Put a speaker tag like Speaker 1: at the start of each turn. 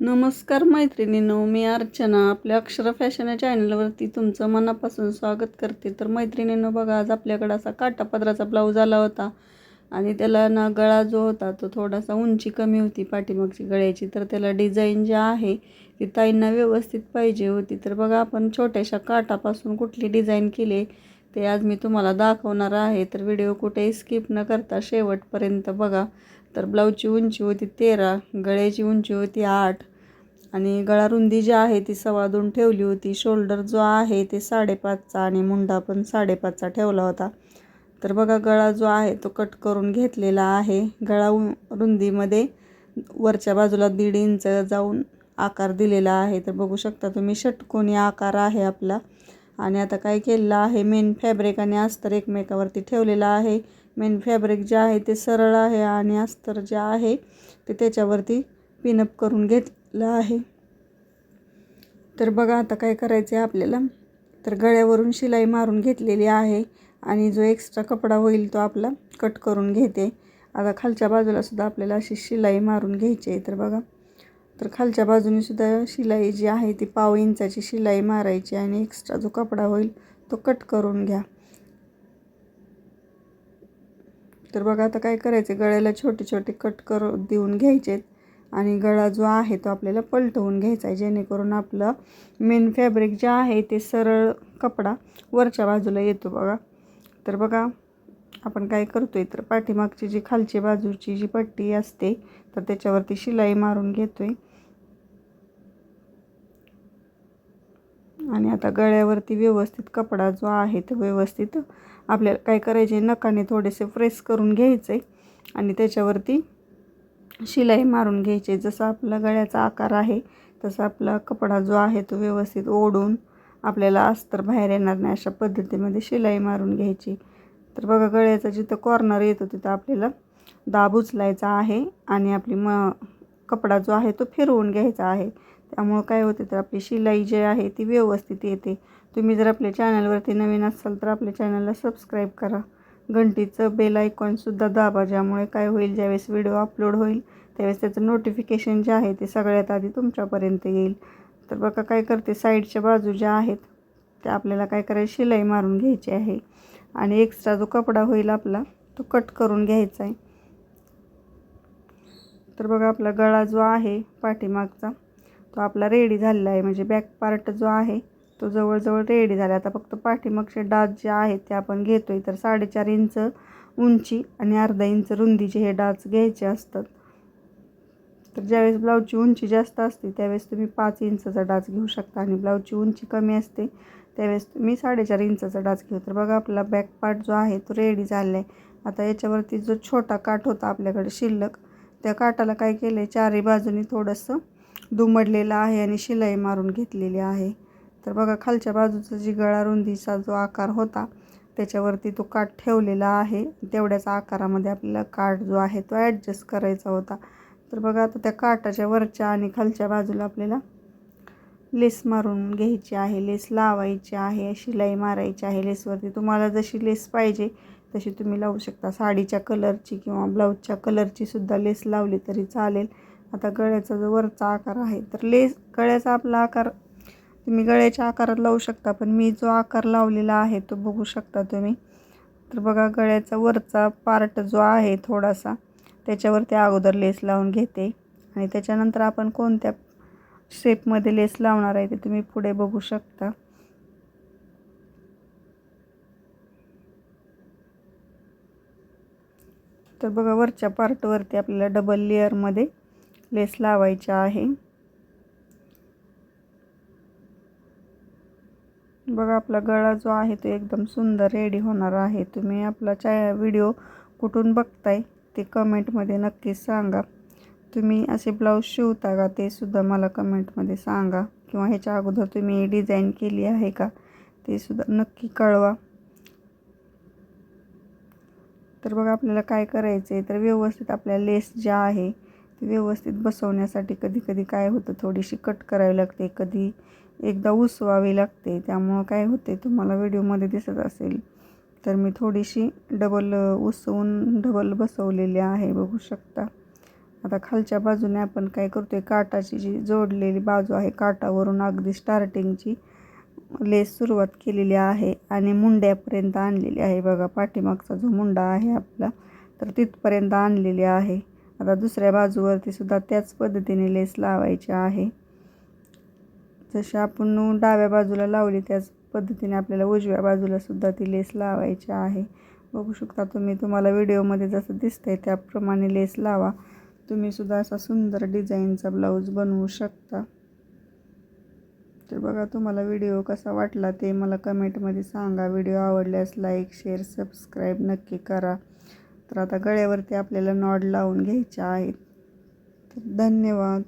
Speaker 1: नमस्कार मैत्रिणीनो मी अर्चना. आपल्या अक्षर फॅशन या चॅनलवरती तुमचं मनापासून स्वागत करते. तर मैत्रिणीनो बघा आज आपल्याकडं असा काटा पदराचा ब्लाऊज आला होता आणि त्याला ना गळा जो होता तो थोडासा उंची कमी होती पाठीमागची गळ्याची. तर त्याला डिझाईन जी आहे ती ताईंना व्यवस्थित पाहिजे होती. तर बघा आपण छोट्याशा काटापासून कुठली डिझाईन केली ते आज मी तुम्हाला दाखवणार आहे. तर व्हिडिओ कुठेही स्किप न करता शेवटपर्यंत बघा. तर ब्लाऊजची उंची होती तेरा गळ्याची उंची होती आठ आणि गळा रुंदी जी आहे ती सव्वा दोन ठेवली होती. शोल्डर जो आहे ते साडेपाचचा आणि मुंडा पण साडेपाचचा ठेवला होता. तर बघा गळा जो आहे तो कट करून घेतलेला आहे. गळा उ रुंदीमध्ये वरच्या बाजूला दीड इंच जाऊन आकार दिलेला आहे. तर बघू शकता तुम्ही षटकोनी आकार आहे आपला. आणि आता काय केलेलं आहे मेन फॅब्रिक आणि अस्तर एकमेकावरती ठेवलेलं आहे. मेन फॅब्रिक जे आहे ते सरळ आहे आणि अस्तर जे आहे ते त्याच्यावरती पिनअप करून घेत घेतलं आहे. तर बघा आता काय करायचं आहे आपल्याला? तर गळ्यावरून शिलाई मारून घेतलेली आहे आणि जो एक्स्ट्रा कपडा होईल तो आपला कट करून घेते. आता खालच्या बाजूलासुद्धा आपल्याला अशी शिलाई मारून घ्यायची आहे. तर बघा तर खालच्या बाजूने सुद्धा शिलाई जी आहे ती पाव इंचाची शिलाई मारायची आणि एक्स्ट्रा जो कपडा होईल तो कट करून घ्या. तर बघा आता काय करायचं गळ्याला छोटे छोटे कट करू देऊन घ्यायचे आणि गळा जो आहे तो आपल्याला पलटवून घ्यायचा आहे. जेणेकरून आपलं मेन फॅब्रिक जे आहे ते सरळ कपडा वरच्या बाजूला येतो बघा. तर बघा आपण काय करतो आहे तर पाठीमागची जी खालची बाजूची जी पट्टी असते तर त्याच्यावरती शिलाई मारून घेतो आहे आणि आता गळ्यावरती व्यवस्थित कपडा जो आहे तो व्यवस्थित आपल्याला काय करायचे नकाने थोडेसे प्रेस करून घ्यायचे आणि त्याच्यावरती शिलाई मारून घ्यायची. जसं आपला गळ्याचा आकार आहे तसा आपला कपडा जो आहे तो व्यवस्थित ओढून आपल्याला अस्तर बाहेर येणार नाही अशा पद्धतीमध्ये शिलाई मारून घ्यायची. तर बघा गळ्याचा जिथं कॉर्नर येतो तिथं आपल्याला दाब उचलायचा आहे आणि आपली म कपडा जो आहे तो फिरवून घ्यायचा आहे. त्यामुळं काय होते तर आपली शिलाई जी आहे ती व्यवस्थित येते. तुम्ही जर आपल्या चॅनलवरती नवीन असाल तर आपल्या चॅनलला सबस्क्राईब करा. घंटीचं बेल आयकॉनसुद्धा दाबा ज्यामुळे काय होईल ज्यावेळेस व्हिडिओ अपलोड होईल त्यावेळेस त्याचं नोटिफिकेशन जे आहे ते सगळ्यात आधी तुमच्यापर्यंत येईल. तर बघा काय करते साईडच्या बाजू ज्या आहेत त्या आपल्याला काय करायचं शिलाई मारून घ्यायची आहे. आणि एक्स्ट्रा जो कपडा होईल आपला तो कट करून घ्यायचा आहे. तर बघा आपला गळा जो आहे पाठीमागचा तो आपला रेडी झालेला आहे. म्हणजे बॅक पार्ट जो आहे तो जवळजवळ रेडी झाला. आता फक्त पाठीमागचे डाच जे आहेत ते आपण घेतो आहे तर साडेचार इंच उंची आणि अर्धा इंच रुंदीचे हे डाच घ्यायचे असतात. तर ज्यावेळेस ब्लाऊजची उंची जास्त असते त्यावेळेस तुम्ही पाच इंचाचा डाच घेऊ शकता आणि ब्लाऊजची उंची कमी असते त्यावेळेस तुम्ही साडेचार इंचाचा डाच घेऊ. तर बघा आपला बॅक पार्ट जो आहे तो रेडी झाला आहे आता याच्यावरती जो छोटा काठ होता आपल्याकडे शिल्लक त्या काठाला काय केलं आहे चारही बाजूनी थोडंसं दुमडलेलं आहे आणि शिलाई मारून घेतलेली आहे. तर बघा खालच्या बाजूचा जी गळा रुंदीचा जो आकार होता त्याच्यावरती तो काठ ठेवलेला आहे. तेवढ्याच आकारामध्ये आपल्याला काठ जो आहे तो ॲडजस्ट करायचा होता. तर बघा आता त्या काठाच्या वरच्या आणि खालच्या बाजूला आपल्याला लेस मारून घ्यायची आहे लेस लावायची आहे शिलाई मारायची आहे. लेसवरती तुम्हाला जशी लेस पाहिजे तशी तुम्ही लावू शकता. साडीच्या कलरची किंवा ब्लाऊजच्या कलरची सुद्धा लेस लावली तरी चालेल. आता गळ्याचा जो वरचा आकार आहे तर लेस गळ्याचा आपला आकार तुम्ही गळ्याच्या आकारात लावू शकता पण मी जो आकार लावलेला आहे तो बघू शकता तुम्ही. तर बघा गळ्याचा वरचा पार्ट जो आहे थोडासा त्याच्यावरती अगोदर लेस लावून घेते. आणि त्याच्यानंतर आपण कोणत्या शेपमध्ये लेस लावणार आहे ते तुम्ही पुढे बघू शकता. तर बघा वरच्या पार्टवरती आपल्याला डबल लेअरमध्ये लेस लावायच्या आहे. बघा आपला गळा जो आहे तो एकदम सुंदर रेडी होणार आहे. तुम्ही आपला चा व्हिडिओ कुठून बघताय ते कमेंटमध्ये नक्कीच सांगा. तुम्ही असे ब्लाऊज शिवता का ते सुद्धा मला कमेंटमध्ये सांगा. किंवा ह्याच्या अगोदर तुम्ही डिझाईन केली आहे का ते सुद्धा नक्की कळवा. तर बघा आपल्याला काय करायचं आहे तर व्यवस्थित आपल्या लेस ज्या आहे व्यवस्थित बसवण्यासाठी कधी कधी काय होतं थोडीशी कट करावी लागते कधी एकदा उसवावी लागते त्यामुळं काय होते तुम्हाला व्हिडिओमध्ये दिसत असेल तर मी थोडीशी डबल उसवून डबल बसवलेली आहे बघू शकता. आता खालच्या बाजूने आपण काय करतो आहे काटाची जी जोडलेली बाजू आहे काटावरून अगदी स्टार्टिंगची लेस सुरुवात केलेली आहे आणि मुंड्यापर्यंत आणलेली आहे. बघा पाठीमागचा जो मुंडा आहे आपला तर तिथपर्यंत आणलेली आहे. आता दुसऱ्या बाजूवरती सुद्धा त्याच पद्धतीने लेस लावायची आहे. जशी आपण डाव्या बाजूला लावली त्याच पद्धतीने आपल्याला उजव्या बाजूला सुद्धा ती लेस लावायची आहे. बघू शकता तुम्ही तुम्हाला व्हिडिओमध्ये जसं दिसतंय त्याप्रमाणे लेस लावा. तुम्ही सुद्धा असा सुंदर डिझाईनचा ब्लाऊज बनवू शकता. तर बघा तुम्हाला व्हिडिओ कसा वाटला ते मला कमेंटमध्ये सांगा. व्हिडिओ आवडल्यास लाईक शेअर सबस्क्राईब नक्की करा. तर आता गळ्यावरती आपल्याला नॉड लावून घ्यायच्या आहेत. तर धन्यवाद.